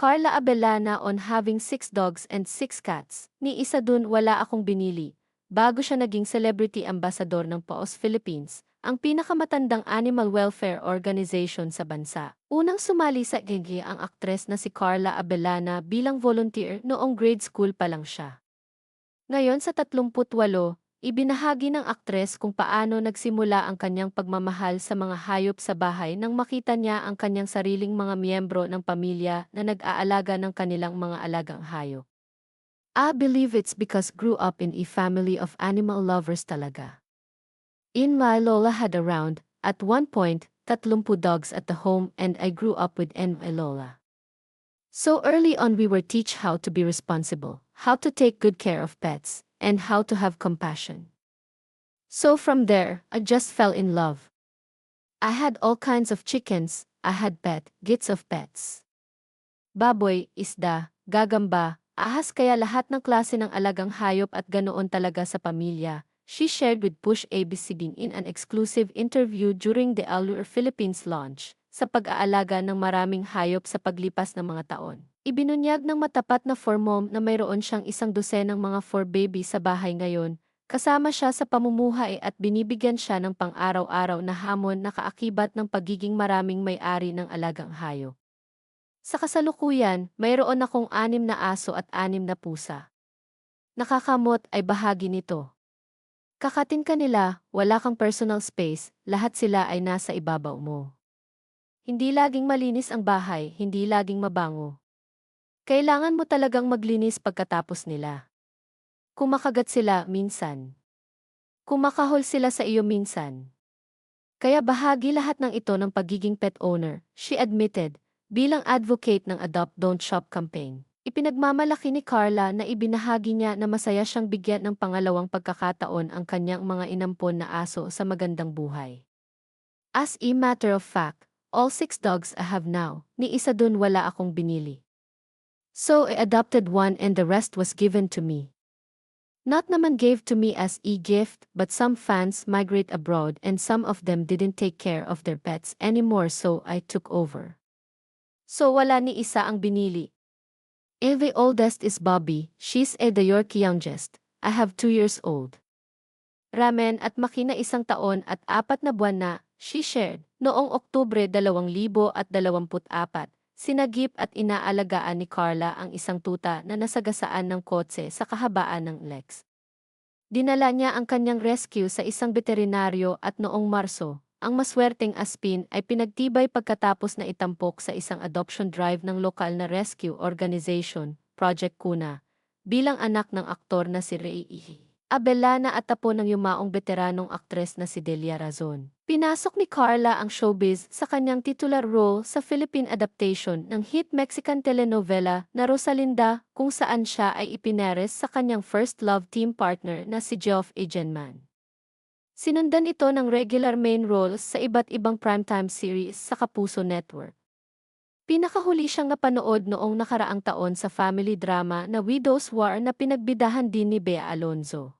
Carla Abellana on having six dogs and six cats. Ni isa dun wala akong binili. Bago siya naging celebrity ambassador ng PAOS Philippines, ang pinakamatandang animal welfare organization sa bansa. Unang sumali sa GG ang aktres na si Carla Abellana bilang volunteer noong grade school pa lang siya. Ngayon sa 38, ibinahagi ng aktres kung paano nagsimula ang kanyang pagmamahal sa mga hayop sa bahay nang makita niya ang kanyang sariling mga miyembro ng pamilya na nag-aalaga ng kanilang mga alagang hayop. I believe it's because grew up in a family of animal lovers talaga. In my Lola had around, at one point, 30 dogs at the home and I grew up with N my Lola. So early on we were teach how to be responsible, how to take good care of pets, and how to have compassion. So from there, I just fell in love. I had all kinds of chickens, I had pet, gits of pets. Baboy, isda, gagamba, ahas kaya lahat ng klase ng alagang hayop at ganoon talaga sa pamilya. She shared with Push ABCBing in an exclusive interview during the Allure Philippines launch sa pag-aalaga ng maraming hayop sa paglipas ng mga taon. Ibinunyag ng matapat na for mom na mayroon siyang isang dosenang mga for baby sa bahay ngayon, kasama siya sa pamumuhay at binibigyan siya ng pang-araw-araw na hamon na kaakibat ng pagiging maraming may-ari ng alagang hayop. Sa kasalukuyan, mayroon akong anim na aso at anim na pusa. Nakakamot ay bahagi nito. Kakatin ka nila, wala kang personal space, lahat sila ay nasa ibabaw mo. Hindi laging malinis ang bahay, hindi laging mabango. Kailangan mo talagang maglinis pagkatapos nila. Kumakagat sila minsan. Kumakahol sila sa iyo minsan. Kaya bahagi lahat ng ito ng pagiging pet owner, she admitted, bilang advocate ng Adopt Don't Shop campaign. Ipinagmamalaki ni Carla na ibinahagi niya na masaya siyang bigyan ng pangalawang pagkakataon ang kanyang mga inampon na aso sa magandang buhay. As a matter of fact, all six dogs I have now, ni isa dun wala akong binili. So I adopted one and the rest was given to me. Not naman gave to me as a gift, but some fans migrate abroad and some of them didn't take care of their pets anymore so I took over. So wala ni isa ang binili. Eh the oldest is Bobby, she's eh the Yorkie youngest. I have two years old. Ramen at makina isang taon at apat na buwan na, she shared, noong Oktubre 2024, sinagip at inaalagaan ni Carla ang isang tuta na nasagasaan ng kotse sa kahabaan ng Lex. Dinala niya ang kanyang rescue sa isang veterinaryo at noong Marso, ang maswerteng aspin ay pinagtibay pagkatapos na itampok sa isang adoption drive ng lokal na rescue organization, Project Kuna, bilang anak ng aktor na si Ray Ihi. Abelana at tapo ng yumaong veteranong aktres na si Delia Razon. Pinasok ni Carla ang showbiz sa kanyang titular role sa Philippine adaptation ng hit Mexican telenovela na Rosalinda kung saan siya ay ipineres sa kanyang first love team partner na si Geoff Ejenman. Sinundan ito ng regular main roles sa iba't ibang primetime series sa Kapuso Network. Pinakahuli siyang napanood noong nakaraang taon sa family drama na Widow's War na pinagbidahan din ni Bea Alonzo.